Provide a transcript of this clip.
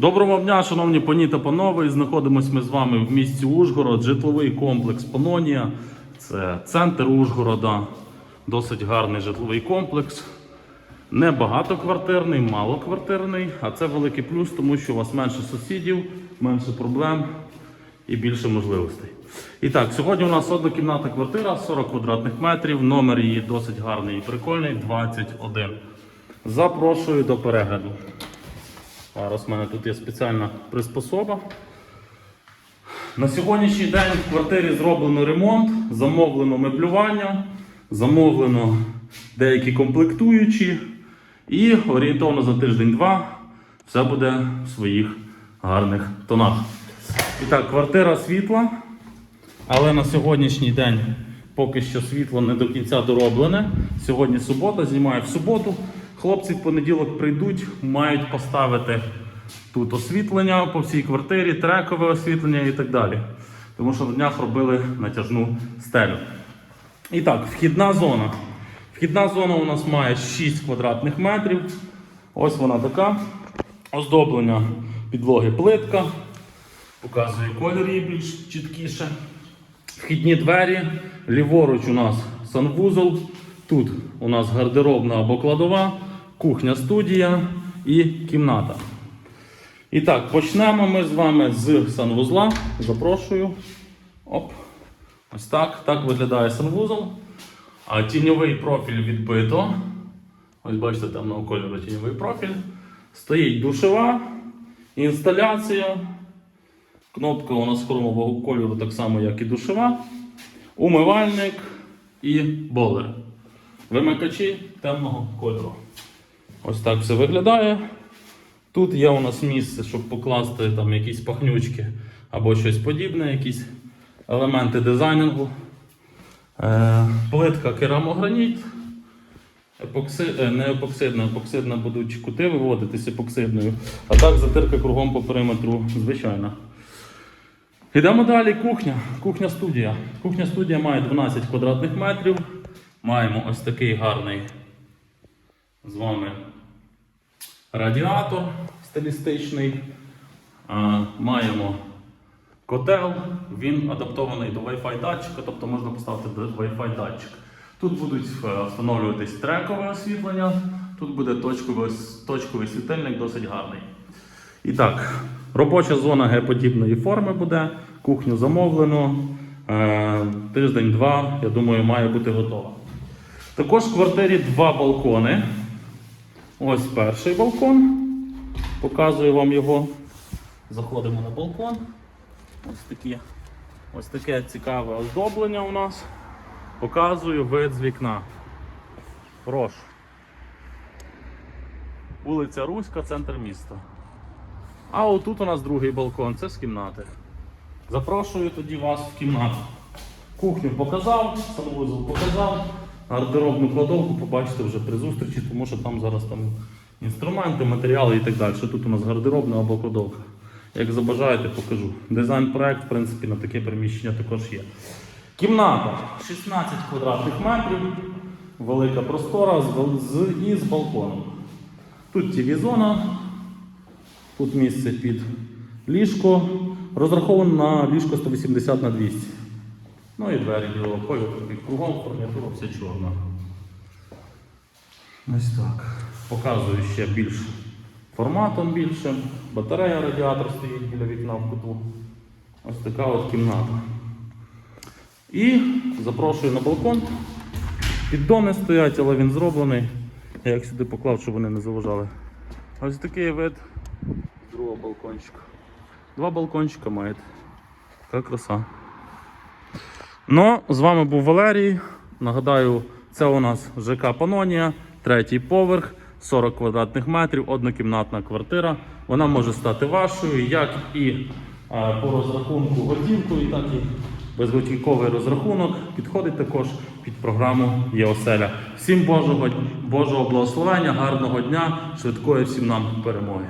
Доброго дня, шановні пані та панове. Знаходимося ми з вами в місті Ужгород, житловий комплекс Панонія. Це центр Ужгорода, досить гарний житловий комплекс. Не багатоквартирний, малоквартирний, а це великий плюс, тому що у вас менше сусідів, менше проблем і більше можливостей. І так, сьогодні у нас однокімнатна квартира, 40 квадратних метрів. Номер її досить гарний і прикольний 21. Запрошую до перегляду. Зараз в мене тут є спеціальна приспособа. На сьогоднішній день в квартирі зроблено ремонт, замовлено меблювання, замовлено деякі комплектуючі, і орієнтовно за тиждень-два все буде в своїх гарних тонах. І так, квартира світла, але на сьогоднішній день поки що світло не до кінця дороблене. Сьогодні субота, знімаю в суботу. Хлопці в понеділок прийдуть, мають поставити тут освітлення по всій квартирі, трекове освітлення і так далі. Тому що на днях робили натяжну стелю. І так, вхідна зона. Вхідна зона у нас має 6 квадратних метрів. Ось вона така. Оздоблення підлоги плитка. Показую колір її більш чіткіше. Вхідні двері. Ліворуч у нас санвузол. Тут у нас гардеробна або кладова, кухня студія і кімната. І так, почнемо ми з вами з санвузла. Запрошую. Оп. Ось так. Так виглядає санвузол. А тіньовий профіль відбито. Ось бачите, темного кольору тіньовий профіль. Стоїть душева, інсталяція. Кнопка у нас хромового кольору, так само, як і душева. Умивальник і болер. Вимикачі темного кольору. Ось так все виглядає. Тут є у нас місце, щоб покласти там якісь пахнючки або щось подібне, якісь елементи дизайнінгу. Е, плитка керамограніт. Епокси... е, Не епоксидна, епоксидна будуть кути виводитись епоксидною. А так затирка кругом по периметру звичайна. Йдемо далі. Кухня. Кухня студія. Кухня студія має 12 квадратних метрів. Маємо ось такий гарний з вами радіатор стилістичний. Маємо котел, він адаптований до Wi-Fi датчика, тобто можна поставити Wi-Fi датчик. Тут будуть е, встановлюватись трекове освітлення, тут буде точковий, точковий світильник, досить гарний. І так, робоча зона Г-подібної форми буде, кухню замовлено. Е, Тиждень-два, я думаю, має бути готова. Також в квартирі два балкони. Ось перший балкон. Показую вам його. Заходимо на балкон. Ось такі. Ось таке цікаве оздоблення у нас. Показую вид з вікна. Прошу. Вулиця Руська, центр міста. А отут у нас другий балкон, це з кімнати. Запрошую тоді вас в кімнату. Кухню показав, санвузол показав, гардеробну кладовку побачите вже при зустрічі, тому що там зараз там інструменти, матеріали і так далі. Тут у нас гардеробна або кладовка. Як забажаєте, покажу. Дизайн-проект, в принципі, на таке приміщення також є. Кімната 16 квадратних метрів, велика простора з, і з балконом. Тут TV-зона, Тут місце під ліжко. Розраховано на ліжко 180 на 200. Ну і двері білого кольору, кругом фурнітура вся чорна. Ось так. Показую ще більш форматом більше. Батарея радіатор стоїть біля вікна в куту. Ось така от кімната. І запрошую на балкон. Піддони стоять, але він зроблений. Я їх сюди поклав, щоб вони не заважали. Ось такий вид другого балкончика. Два балкончика маєте. Така краса. Ну, з вами був Валерій. Нагадаю, це у нас ЖК Панонія, третій поверх, 40 квадратних метрів, однокімнатна квартира. Вона може стати вашою, як і е, по розрахунку готівкою, так і безготівковий розрахунок. Підходить також під програму ЄОСЕЛЯ. Всім Божого, Божого благословення, гарного дня, швидкої всім нам перемоги.